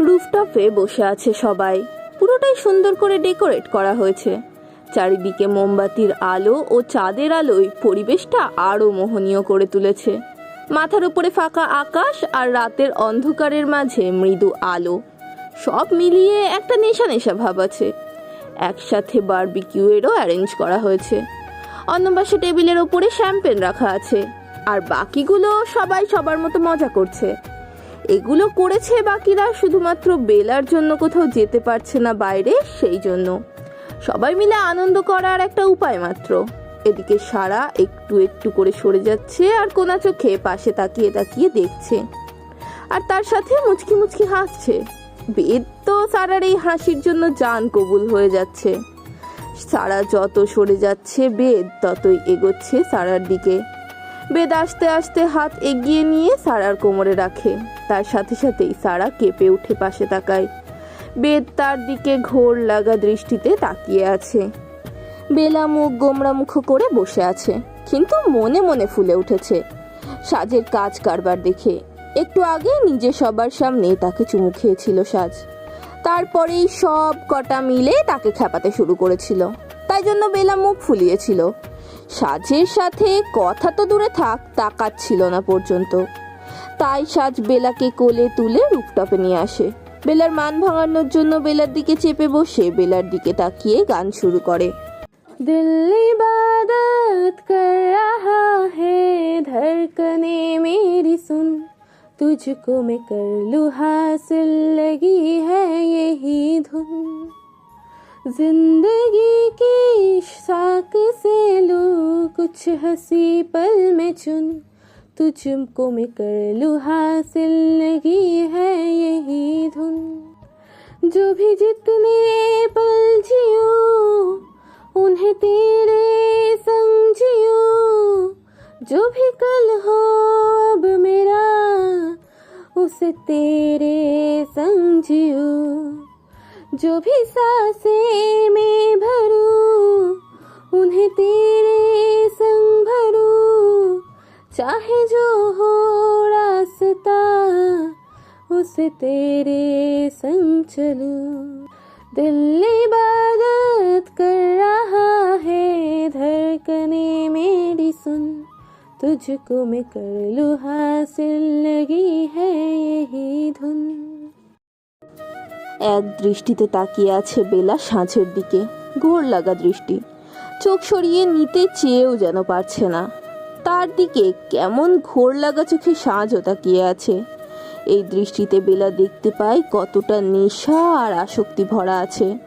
রুফটপে বসে আছে সবাই। পুরোটাই সুন্দর করে ডেকোরেট করা হয়েছে। চারিদিকে মোমবাতির আলো ও চাঁদের আলোয় পরিবেশটা আরও মোহনীয় করে তুলেছে। মাথার উপরে ফাঁকা আকাশ আর রাতের অন্ধকারের মাঝে মৃদু আলো। সব মিলিয়ে একটা নেশা নেশা ভাব আছে। একসাথে বারবিকিউয়েরও অ্যারেঞ্জ করা হয়েছে। পাশে টেবিলের ওপরে শ্যাম্পেন রাখা আছে। আর বাকিগুলো সবাই সবার মতো মজা করছে। এগুলো করেছে বাকিরা শুধুমাত্র বেলার জন্য কোথাও যেতে পারছে না বাইরে, সেই জন্য। সবাই মিলে আনন্দ করার একটা উপায় মাত্র। এদিকে সারা একটু একটু করে সরে যাচ্ছে আর কোনা চোখে পাশে তাকিয়ে তাকিয়ে দেখছে। আর তার সাথে মুচকি মুচকি হাসছে। বেদ তো সারার এই হাসির জন্য জান কবুল হয়ে যাচ্ছে। সারা যত সরে যাচ্ছে বেদ, ততই এগোচ্ছে সারার দিকে। বেদ আস্তে আস্তে হাত এগিয়ে নিয়ে সারার কোমরে রাখে। তার সাথে সাথেই সারা কেঁপে উঠে পাশে তাকায়। বেদ তার দিকে ঘোর লাগা দৃষ্টিতে তাকিয়ে আছে। বেলা মুখ গোমরা মুখ করে বসে আছে, কিন্তু মনে মনে ফুলে উঠেছে। সাজের কাজ কারবার দেখে, একটু আগে নিজে সবার সামনে তাকে চুমু খেয়েছিল সাজ। তারপরেই সব কটা মিলে তাকে খেপাতে শুরু করেছিল। তাই জন্য বেলা মুখ ফুলিয়েছিল। সাজের সাথে কথা তো দূরে থাক, তাকাচ্ছিল না পর্যন্ত। তাই সাজ বেলাকে কোলে তুলে রুপটপে নিয়ে আসে। বেলার মান ভাঙানোর জন্য বেলার দিকে চেপে বসে বেলার দিকে তাকিয়ে গান শুরু করে। দিল্লি বাদত কর রাহা হে ধরকনে মেরি সুন। তুঝকো মে কর লু হাসিল লগি ধুন। ज़िंदगी की साक से लूँ कुछ हँसी पल में चुन। तुझको मैं कर लूँ, हासिल लगी है यही धुन। जो भी जितने पल जियो, उन्हें तेरे संग जो भी कल हो, अब मेरा, उसे तेरे जो भी साँसें में भरूं, उन्हें तेरे संग भरूं। चाहे जो हो रास्ता, उसे तेरे संग चलूँ। दिल इबादत कर रहा है, धड़कने मेरी सुन। तुझको मैं कर लू हासिल, लगी है यही धुन। এক দৃষ্টিতে তাকিয়ে আছে বেলা সাঁঝের দিকে, ঘোর লাগা দৃষ্টি। চোখ সরিয়ে নিতে চেয়েও যেন পারছে না। তার দিকে কেমন ঘোর লাগা চোখে সাঁঝও তাকিয়ে আছে। এই দৃষ্টিতে বেলা দেখতে পায় কতটা নেশা আর আসক্তি ভরা আছে।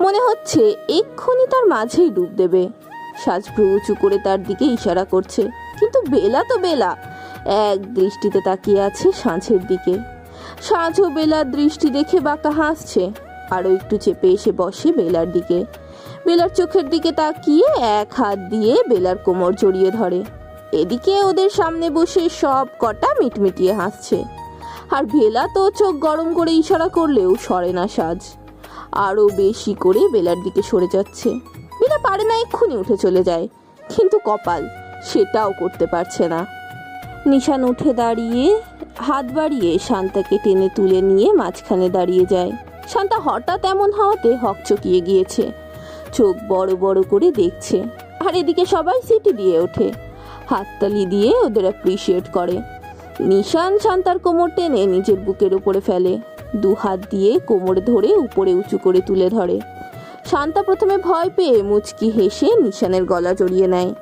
মনে হচ্ছে এক্ষুনি তার মাঝেই ডুব দেবে। সাজভ্রু উঁচু করে তার দিকে ইশারা করছে। কিন্তু বেলা তো বেলা, এক দৃষ্টিতে তাকিয়ে আছে সাঁঝের দিকে। সাঁঝও বেলার দৃষ্টি দেখে বাঁকা হাসছে। আরও একটু চেপে এসে বসে বেলার দিকে। বেলার চোখের দিকে তাকিয়ে এক হাত দিয়ে বেলার কোমর জড়িয়ে ধরে। এদিকে ওদের সামনে বসে সব কটা মিটমিটিয়ে হাসছে। আর বেলা তো চোখ গরম করে ইশারা করলেও সরে না সাজ। আরও বেশি করে বেলার দিকে সরে যাচ্ছে। বেলা পারে না এক্ষুনি উঠে চলে যায়। কিন্তু কপাল সেটাও করতে পারছে না। নিশান উঠে দাঁড়িয়ে হাত বাড়িয়ে শান্তাকে টেনে তুলে নিয়ে মাঝখানে দাঁড়িয়ে যায়। শান্তা হঠাৎ এমন হওয়াতে হকচকিয়ে গিয়েছে। চোখ বড় বড় করে দেখছে। আর এদিকে সবাই সিটি দিয়ে ওঠে। হাততালি দিয়ে ওদের অ্যাপ্রিসিয়েট করে। নিশান শান্তার কোমর টেনে নিজের বুকের উপরে ফেলে। দু হাত দিয়ে কোমরে ধরে উপরে উঁচু করে তুলে ধরে। শান্তা প্রথমে ভয় পেয়ে মুচকি হেসে নিশানের গলা জড়িয়ে নেয়।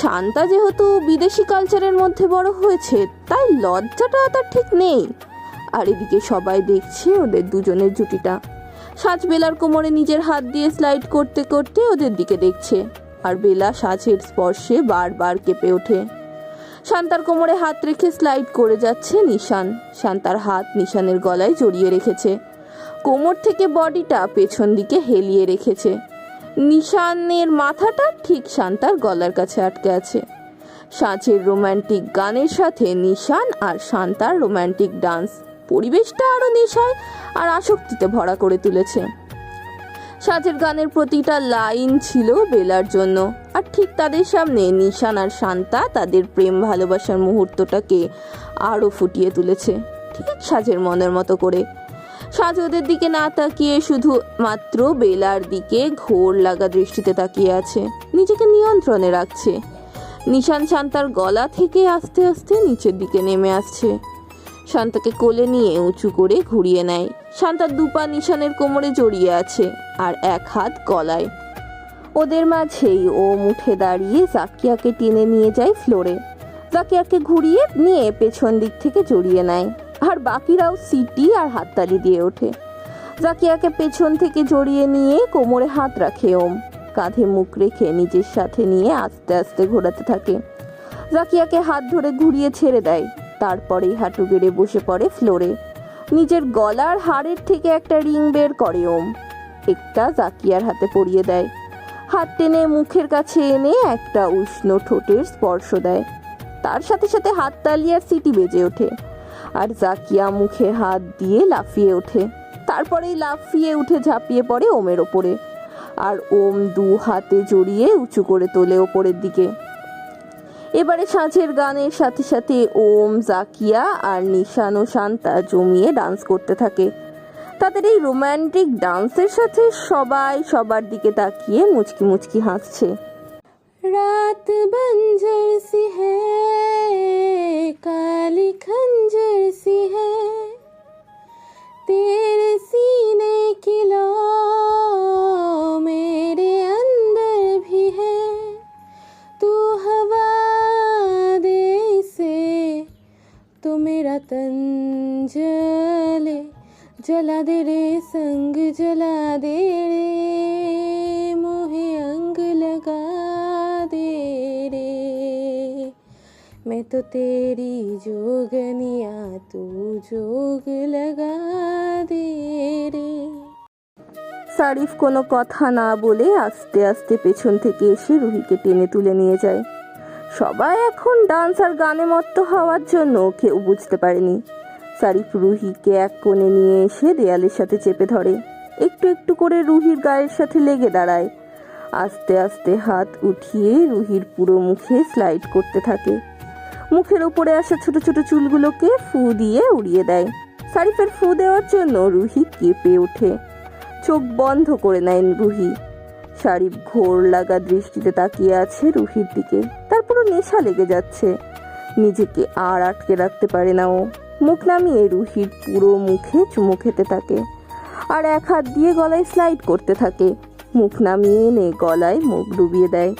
শান্তা যেহেতু বিদেশি কালচারের মধ্যে বড় হয়েছে, তাই লজ্জাটা তার ঠিক নেই। আর এদিকে সবাই দেখছে ওদের দুজনের জুটিটা। সাজ বেলার কোমরে নিজের হাত দিয়ে স্লাইড করতে করতে ওদের দিকে দেখছে, আর বেলা সাজের স্পর্শে বারবার কেঁপে ওঠে। শান্তার কোমরে হাত রেখে স্লাইড করে যাচ্ছে নিশান। শান্তার হাত নিশানের গলায় জড়িয়ে রেখেছে। কোমর থেকে বডিটা পেছন দিকে হেলিয়ে রেখেছে। নিশানের মাথাটা ঠিক শান্তার গলার কাছে আটকে আছে। সাঁচের রোমান্টিক গানের সাথে নিশান আর শান্তার রোমান্টিক ডান্স পরিবেশটা আরও নেশায় আর আসক্তিতে ভরা করে তুলেছে। সাজের গানের প্রতিটা লাইন ছিল বেলার জন্য, আর ঠিক তাদের সামনে নিশান আর শান্তা তাদের প্রেম ভালোবাসার মুহূর্তটাকে আরও ফুটিয়ে তুলেছে, ঠিক সাজের মনের মতো করে। সাজ ওদের দিকে না তাকিয়ে শুধু মাত্র বেলার দিকে ঘোর লাগা দৃষ্টিতে তাকিয়ে আছে। নিজেকে নিয়ন্ত্রণে রাখছে। নিশান শান্তার গলা থেকে আস্তে আস্তে নিচের দিকে নেমে আসছে। শান্তাকে কোলে নিয়ে উঁচু করে ঘুরিয়ে নেয়। শান্তার দুপা নিশানের কোমরে জড়িয়ে আছে আর এক হাত গলায়। ওদের মাঝেই ও মুঠে দাঁড়িয়ে জাকিয়াকে টেনে নিয়ে যায় ফ্লোরে। জাকিয়াকে ঘুরিয়ে নিয়ে পেছন দিক থেকে জড়িয়ে নেয়। আর বাকিরাও সিটি আর হাততালি দিয়ে ওঠে। জাকিয়াকে পেছন থেকে জড়িয়ে নিয়ে কোমরে হাত রাখে ওম। কাঁধে মুখ রেখে নিজের সাথে নিয়ে আস্তে আস্তে ঘোরাতে থাকে। জাকিয়াকে হাত ধরে ঘুরিয়ে ছেড়ে দেয়। তারপরেই হাঁটু গেড়ে বসে পড়ে ফ্লোরে। নিজের গলার হাড়ের থেকে একটা রিং বের করে ওম। একটা জাকিয়ার হাতে পরিয়ে দেয়। হাত টেনে মুখের কাছে এনে একটা উষ্ণ ঠোঁটের স্পর্শ দেয়। তার সাথে সাথে হাত তালি আর সিটি বেজে ওঠে। আর জাকিয়া মুখে হাত দিয়ে লাফিয়ে ওঠে। তারপরেই লাফিয়ে উঠে ঝাঁপিয়ে পড়ে ওমের ওপরে। আর ওম দু হাতে জড়িয়ে উঁচু করে তোলে ওপরের দিকে। এবারে সাঁঝের গানের সাথে সাথে ওম, জাকিয়া আর নিশান ও শান্তা জমিয়ে ডান্স করতে থাকে। তাদের এই রোমান্টিক ডান্সের সাথে সবাই সবার দিকে তাকিয়ে মুচকি মুচকি হাসছে। रात बंजर सी है, काली खंजर सी है। तेरे सीने की लो मेरे अंदर भी है। तू हवा दे से तो मेरा तन जले, जला दे तो तेरी जोगनिया तू जोग लगा दे রে সারিফ কোনো কথা না বলে আস্তে আস্তে পেছন থেকে এসে রুহিকে টেনে তুলে নিয়ে যায় সবাই এখন ডান্স আর গানে মত্ত হওয়ার জন্য কেউ বুঝতে পারেনি সারিফ রুহিকে এক কোণে নিয়ে এসে দেয়ালের সাথে চেপে ধরে একটু একটু করে রুহির গায়ের সাথে লেগে দাঁড়ায় আস্তে আস্তে হাত উঠিয়ে রুহির পুরো মুখে স্লাইড করতে থাকে মুখের উপরে আসা ছোট ছোট চুলগুলোকে ফু দিয়ে উড়িয়ে দেয়। সারিফের ফু দেওয়ার জন্য রুহি কেঁপে ওঠে। চোখ বন্ধ করে নেয় রুহি। শারিফ ঘোর লাগা দৃষ্টিতে তাকিয়ে আছে রুহির দিকে। তার পুরো নেশা লেগে যাচ্ছে। নিজেকে আর আটকে রাখতে পারে না ও। মুখ নামিয়ে রুহির পুরো মুখে চুমু খেতে থাকে। আর এক হাত দিয়ে গলায় স্লাইড করতে থাকে। মুখ নামিয়ে এনে গলায় মুখ ডুবিয়ে দেয়।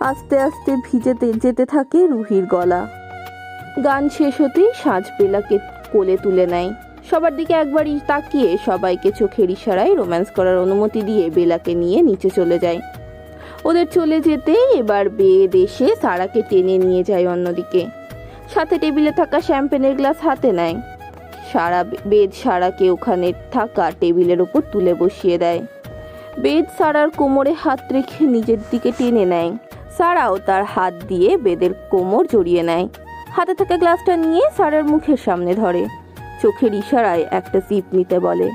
আস্তে আস্তে ভিজেতে যেতে থাকে রুহির গলা। গান শেষ হতেই সাজ বেলাকে কোলে তুলে নেয়। সবার দিকে একবারই তাকিয়ে সবাইকে চোখের ইশারায় রোম্যান্স করার অনুমতি দিয়ে বেলাকে নিয়ে নিচে চলে যায়। ওদের চলে যেতে এবার বেদ এসে সারাকে টেনে নিয়ে যায় অন্যদিকে। সাথে টেবিলে থাকা শ্যাম্পেনের গ্লাস হাতে নেয়। সারা বেদ সারাকে ওখানে থাকা টেবিলের ওপর তুলে বসিয়ে দেয়। বেদ সারার কোমরে হাত রেখে নিজের দিকে টেনে নেয়। সারাও তার হাত দিয়ে বেদের কোমর জড়িয়ে নেয়। হাতে থাকা গ্লাসটা নিয়ে সারার মুখের সামনে ধরে। চোখের ইশারায় একটা সিপ নিতে বলে।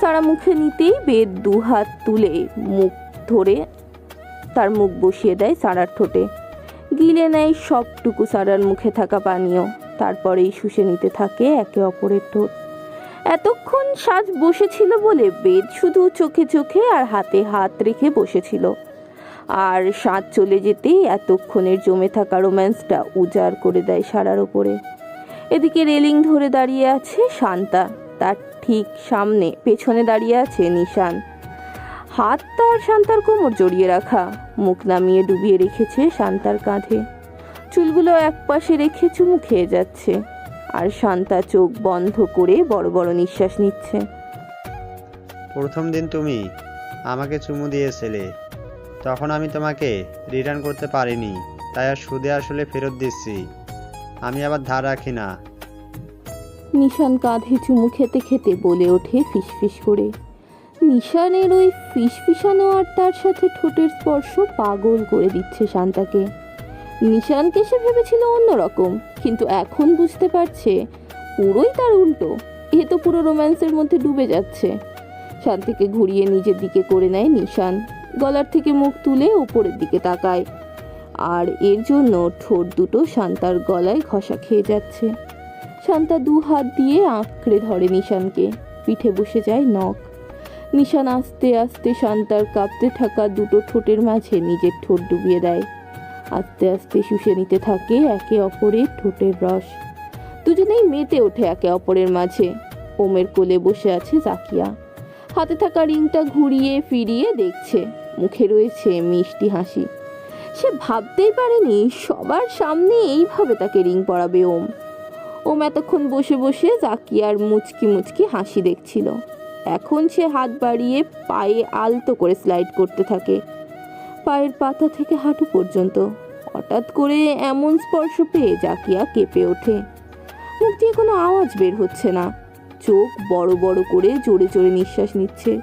সারা মুখে নিতেই বেদ দু হাত তুলে মুখ ধরে তার মুখ বসিয়ে দেয় সারার ঠোঁটে। গিলে নেয় সবটুকু সারার মুখে থাকা পানীয়। তারপরেই শুষে নিতে থাকে একে অপরের ঠোঁট। এতক্ষণ সাজ বসেছিল বলে বেদ শুধু চোখে চোখে আর হাতে হাত রেখে বসেছিল। আর সাজ চলে যেতেই এতক্ষণের জমে থাকা রোম্যান্সটা উজাড় করে দেয় সারার ওপরে। এদিকে রেলিং ধরে দাঁড়িয়ে আছে শান্তা। তার ঠিক সামনে পেছনে দাঁড়িয়ে আছে নিশান। হাত তার শান্তার কোমর জড়িয়ে রাখা। মুখ নামিয়ে ডুবিয়ে রেখেছে শান্তার কাঁধে। চুলগুলো একপাশে রেখে চুমু খেয়ে যাচ্ছে। আর শান্তা চোখ বন্ধ করে বড় বড় নিঃশ্বাস নিচ্ছে। প্রথম দিন তুমি আমাকে চুমু দিয়েছিলে। তখন আমি তোমাকে রিটার্ন করতে পারিনি, তাই আর সুদে আসলে ফেরত দিচ্ছি। আমি আবার ধার রাখি না। নিশান কাঁধে চুমু খেতে খেতে বলে ওঠে ফিসফিস করে। নিশানের ওই ফিসফিসানো আর তার সাথে ঠোঁটের স্পর্শ পাগল করে দিচ্ছে শান্তাকে। নিশানকে সে ভেবেছিল অন্যরকম, কিন্তু এখন বুঝতে পারছে পুরোই তার উল্টো। এ তো পুরো রোম্যান্সের মধ্যে ডুবে যাচ্ছে। শান্তিকে ঘুরিয়ে নিজের দিকে করে নেয় নিশান। গলার থেকে মুখ তুলে উপরের দিকে তাকায়। আর এর জন্য ঠোঁট দুটো শান্তার গলায় ঘষা খেয়ে যাচ্ছে। শান্তা দু হাত দিয়ে আঁকড়ে ধরে নিশানকে। পিঠে বসে যায় নখ। নিশান আস্তে আস্তে শান্তার কাঁপতে থাকা দুটো ঠোঁটের মাঝে নিজের ঠোঁট ডুবিয়ে দেয়। আস্তে আস্তে শুষে নিতে থাকে একে অপরের ঠোঁটের রস। দুজনেই মেতে ওঠে একে অপরের মাঝে। ওমের কোলে বসে আছে জাকিয়া। হাতে থাকা রিংটা ঘুরিয়ে ফিরিয়ে দেখছে। মুখে রয়েছে মিষ্টি হাসি। সে ভাবতেই পারেনি সবার সামনে এইভাবে তাকে রিং পরাবে ওম। ওম এতক্ষণ বসে বসে জাকিয়ার মুচকি মুচকি হাসি দেখছিল। এখন সে হাত বাড়িয়ে পায়ে আলতো করে স্লাইড করতে থাকে। পায়ের পাতা থেকে হাঁটু পর্যন্ত। হঠাৎ করে এমন স্পর্শ পেয়ে জাকিয়া কেঁপে ওঠে। মুখ দিয়ে কোনো আওয়াজ বের হচ্ছে না। চোখ বড় বড় করে জোরে জোরে নিঃশ্বাস নিচ্ছে।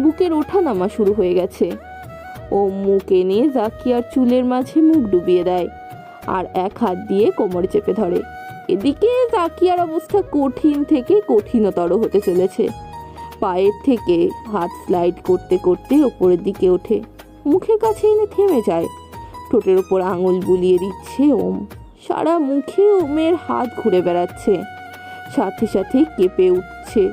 বুকের ওঠানামা শুরু হয়ে গেছে। ও মুখ এনে জাকিয়ার চুলের মাঝে মুখ ডুবিয়ে দেয় আর এক হাত দিয়ে কোমরে চেপে ধরে। এদিকে জাকিয়ার অবস্থা কঠিন থেকে কঠিনতর হতে চলেছে। পায়ের থেকে হাত স্লাইড করতে করতে ওপরের দিকে ওঠে। মুখের কাছে এনে থেমে যায়। ঠোঁটের ওপর আঙুল বুলিয়ে দিচ্ছে ওম। সারা মুখে ওমের হাত ঘুরে বেড়াচ্ছে। সাথে সাথে কেঁপে উঠছে।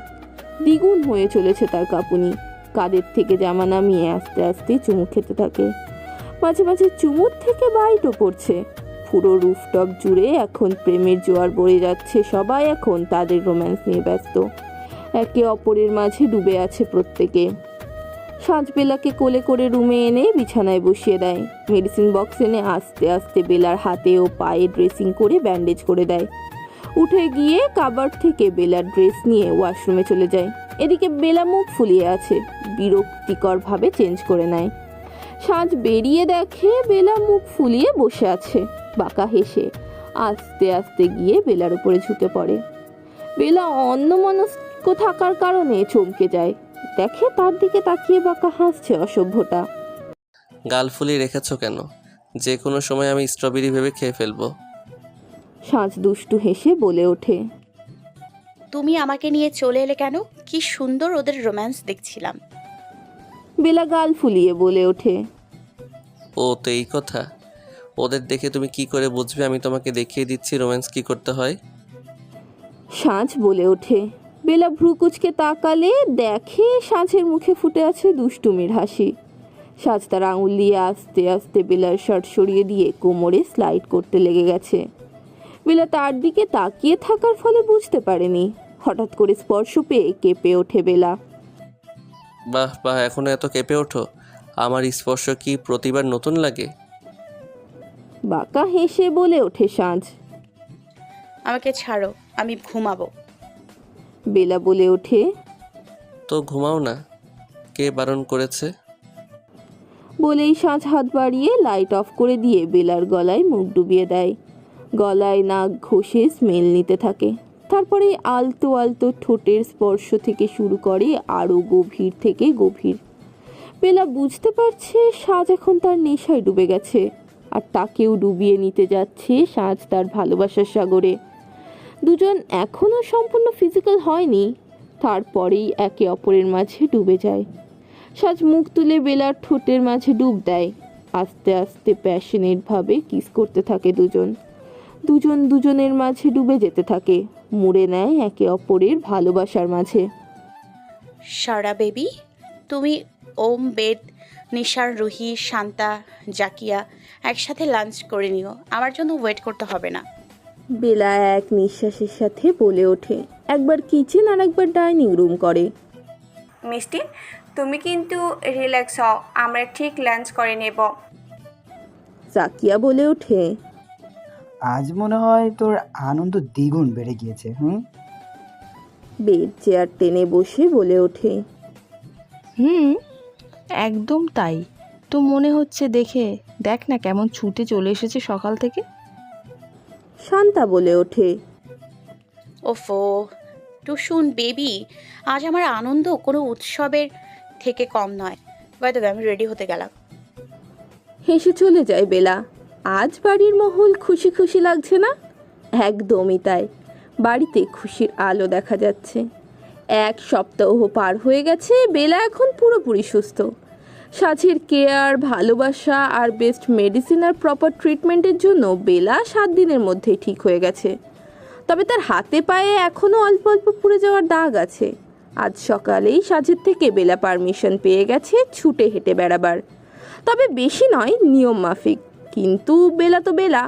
দ্বিগুণ হয়ে চলেছে তার কাঁপুনি। কাদের থেকে জামা নামিয়ে আস্তে আস্তে চুমু খেতে থাকে। মাঝে মাঝে চুমুর থেকে বাইটও পড়ছে। পুরো রুফটপ জুড়ে এখন প্রেমের জোয়ার বয়ে যাচ্ছে। সবাই এখন তাদের রোম্যান্স নিয়ে ব্যস্ত। একে অপরের মাঝে ডুবে আছে প্রত্যেকে। সাজবেলাকে কোলে করে রুমে এনে বিছানায় বসিয়ে দেয়। মেডিসিন বক্স এনে আস্তে আস্তে বেলার হাতে ও পায়ে ড্রেসিং করে ব্যান্ডেজ করে দেয়। উঠে গিয়ে কাবার থেকে বেলার ড্রেস নিয়ে ওয়াশরুমে চলে যায়। এদিকে বেলা মুখ ফুলিয়ে আছে বিরক্তিকরভাবে চেঞ্জ করে নেয়। সাজ বেরিয়ে দেখে বেলা মুখ ফুলিয়ে বসে আছে বাঁকা হেসে আস্তে আস্তে গিয়ে বেলার উপরে ঝুঁকে পড়ে। বেলা অন্যমনস্ক থাকার কারণে চমকে যায় দেখে তার দিকে তাকিয়ে বাঁকা হাসছে অসভ্যটা। গাল ফুলিয়ে রেখেছো কেন? যে কোনো সময় আমি স্ট্রবেরি ভেবে খেয়ে ফেলব। সাজ দুষ্টু হেসে বলে ওঠে তুমি আমাকে নিয়ে চলে এলে কেন? কি সুন্দর ওদের রোম্যান্স দেখছিলাম। বেলা গাল ফুলিয়ে বলে ওঠে। ও তো এই কথা। ওদের দেখে তুমি কি করে বুঝবে? আমি তোমাকে দেখিয়ে দিচ্ছি রোম্যান্স কি করতে হয়। সাঁঝ বলে ওঠে। বেলা ভ্রুকুচকে তাকালে দেখে সাঁঝের মুখে ফুটে আছে দুষ্টুমির হাসি। সাজ তার আঙুল দিয়ে আস্তে আস্তে বেলার শার্ট সরিয়ে দিয়ে কোমরে স্লাইড করতে লেগে গেছে। বেলা তার দিকে তাকিয়ে থাকার ফলে বুঝতে পারেনি। হঠাৎ করে স্পর্শ পেয়ে কেঁপে ওঠে বেলা। বাহ বাহ এখনও এত কেঁপে ওঠো। আমার স্পর্শ কি প্রতিবার নতুন লাগে? বাঁকা হেসে বলে ওঠে সাঁঝ। আমাকে ছাড়ো আমি ঘুমাবো। বেলা বলে ওঠে। তো ঘুমাও না কে বারণ করেছে? বলেই সাঁঝ হাত বাড়িয়ে লাইট অফ করে দিয়ে বেলার গলায় মুখ ডুবিয়ে দেয়। গলায় নাক ঘষে স্মেল নিতে থাকে। তারপরে আলতো আলতো ঠোঁটের স্পর্শ থেকে শুরু করে আরও গভীর থেকে গভীর। বেলা বুঝতে পারছে সাজ এখন তার নেশায় ডুবে গেছে আর তাকেও ডুবিয়ে নিতে যাচ্ছে সাজ তার ভালোবাসার সাগরে। দুজন এখনও সম্পূর্ণ ফিজিক্যাল হয়নি, তারপরেই একে অপরের মাঝে ডুবে যায়। সাজ মুখ তুলে বেলার ঠোঁটের মাঝে ডুব দেয়, আস্তে আস্তে প্যাশনেটভাবে কিস করতে থাকে দুজন। দুজন দুজনের মাঝে ডুবে যেতে থাকে। মুড়ে নেয় একে অপরের ভালোবাসার মাঝে। সারা বেবি তুমি ওম বেদ নিশার রুহি শান্তা জাকিয়া একসাথে লাঞ্চ করে নিও। আমার জন্য ওয়েট করতে হবে না। বেলা এক নিঃশ্বাসের সাথে বলে ওঠে। একবার কিচেন আর একবার ডাইনিং রুম করে। মিষ্টি তুমি কিন্তু রিল্যাক্স হও আমরা ঠিক লাঞ্চ করে নেব। জাকিয়া বলে ওঠে আজ মনে হয় তোর আনন্দ দ্বিগুণ বেড়ে গিয়েছে হুম? বেড চেয়ার টেনে বসে বলে ওঠে। হুম একদম তাই। তো মনে হচ্ছে দেখে দেখ না কেমন ছুটে চলে এসেছে সকাল থেকে। শান্তা বলে ওঠে। ওফো টুসুন বেবি আজ আমার আনন্দ কোনো উৎসবের থেকে কম নয়। বাইদ আমি রেডি হতে গেলাম। হেসে চলে যায় বেলা। আজ বাড়ির মহল খুশি খুশি লাগছে না? একদমই তাই। বাড়িতে খুশির আলো দেখা যাচ্ছে। এক সপ্তাহ পার হয়ে গেছে, বেলা এখন পুরোপুরি সুস্থ। সাজের কেয়ার, ভালোবাসা আর বেস্ট মেডিসিন আর প্রপার ট্রিটমেন্টের জন্য বেলা সাত দিনের মধ্যেই ঠিক হয়ে গেছে। তবে তার হাতে পায়ে এখনও অল্প অল্প পুড়ে যাওয়ার দাগ আছে। আজ সকালেই সাজের থেকে বেলা পারমিশন পেয়ে গেছে, ছুটে হেঁটে বেড়াবার। তবে বেশি নয়, নিয়ম মাফিক। কিন্তু বেলা তো বেলা।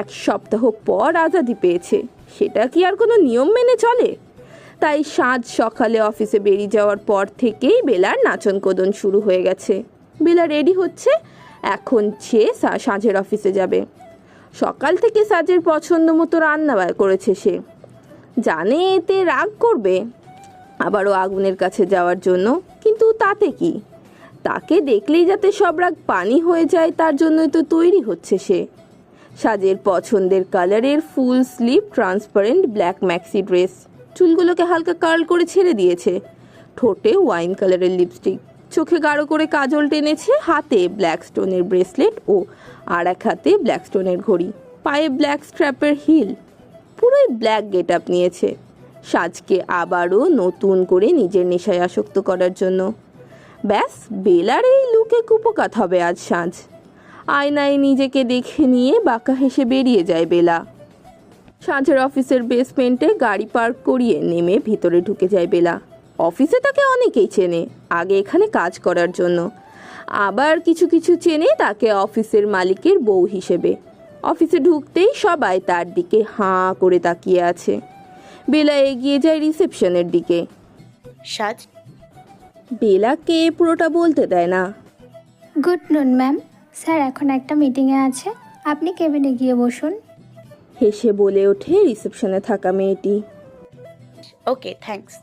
এক সপ্তাহ পর আজাদি পেয়েছে। সেটা কি আর কোনো নিয়ম মেনে চলে? তাই সাঁঝ সকালে অফিসে বেরিয়ে যাওয়ার পর থেকেই বেলার নাচন কোদন শুরু হয়ে গেছে। বেলা রেডি হচ্ছে, এখন সে সাঁঝের অফিসে যাবে। সকাল থেকে সাজের পছন্দ মতো রান্না করেছে সে। জানে এতে রাগ করবে। আবারও আগুনের কাছে যাওয়ার জন্য, কিন্তু তাতে কি? তাকে দেখলেই যাতে সব রাগ পানি হয়ে যায়, তার জন্যই তো তৈরি হচ্ছে সে। সাজের পছন্দের কালারের full sleeve transparent black maxi dress. চুলগুলোকে হালকা কার্ল করে ছেড়ে দিয়েছে। ঠোঁটে ওয়াইন কালারের লিপস্টিক। চোখে গাঢ় করে কাজল টেনেছে হাতে ব্ল্যাক স্টোনের ব্রেসলেট ও আর এক হাতে ব্ল্যাক স্টোনের ঘড়ি। পায়ে ব্ল্যাক স্ট্র্যাপের হিল। পুরোই ব্ল্যাক গেট আপ নিয়েছে। সাজকে আবারও নতুন করে নিজের নেশায় আসক্ত করার জন্য। ব্যাস, বেলার এই লুকে কুপকাত হবে আজ সাঁঝ আয়নায় নিজেকে দেখে নিয়ে বাঁকা হেসে বেরিয়ে যায় বেলা। সাঁঝের অফিসের বেসমেন্টে গাড়ি পার্ক করিয়ে নেমে ভিতরে ঢুকে যায় বেলা। অফিসে তাকে অনেকেই চেনে, আগে এখানে কাজ করার জন্য। আবার কিছু কিছু চেনে তাকে অফিসের মালিকের বউ হিসেবে। অফিসে ঢুকতেই সবাই তার দিকে হাঁ করে তাকিয়ে আছে। বেলা এগিয়ে যায় রিসেপশনের দিকে। সাজ বেলাকে পুরোটা বলতে দেয় না। গুড নুন ম্যাম। স্যার এখন একটা মিটিংয়ে আছে। আপনি কেবিনে গিয়ে বসুন। হেসে বলে ওঠে রিসেপশনে থাকা মেয়েটি। Okay thanks.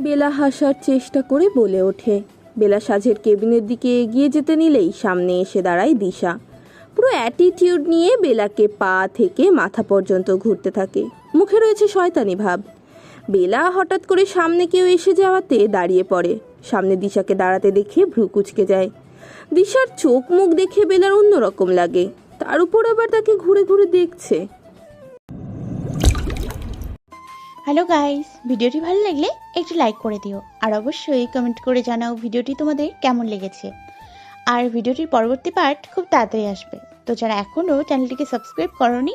বেলা হাসার চেষ্টা করে বলে ওঠে। বেলা সাজের কেবিনের দিকে এগিয়ে যেতে নিলেই সামনে এসে দাঁড়ায় দিশা। পুরো অ্যাটিটিউড নিয়ে বেলাকে পা থেকে মাথা পর্যন্ত ঘুরতে থাকে। মুখে রয়েছে শয়তানি ভাব। বেলা হঠাৎ করে সামনে কেউ এসে যাওয়াতে দাঁড়িয়ে পড়ে। সামনে দিশাকে দাঁড়াতে দেখে ভ্রু কুচকে যায়। দিশার চোখ মুখ দেখে বেলার অন্যরকম লাগে। তার উপর আবার তাকে ঘুরে ঘুরে দেখছে। হ্যালো গাইস ভিডিওটি ভালো লাগলে একটু লাইক করে দিও। আর অবশ্যই কমেন্ট করে জানাও ভিডিওটি তোমাদের কেমন লেগেছে। আর ভিডিওটির পরবর্তী পার্ট খুব তাড়াতাড়ি আসবে। তো যারা এখনও চ্যানেলটিকে সাবস্ক্রাইব করনি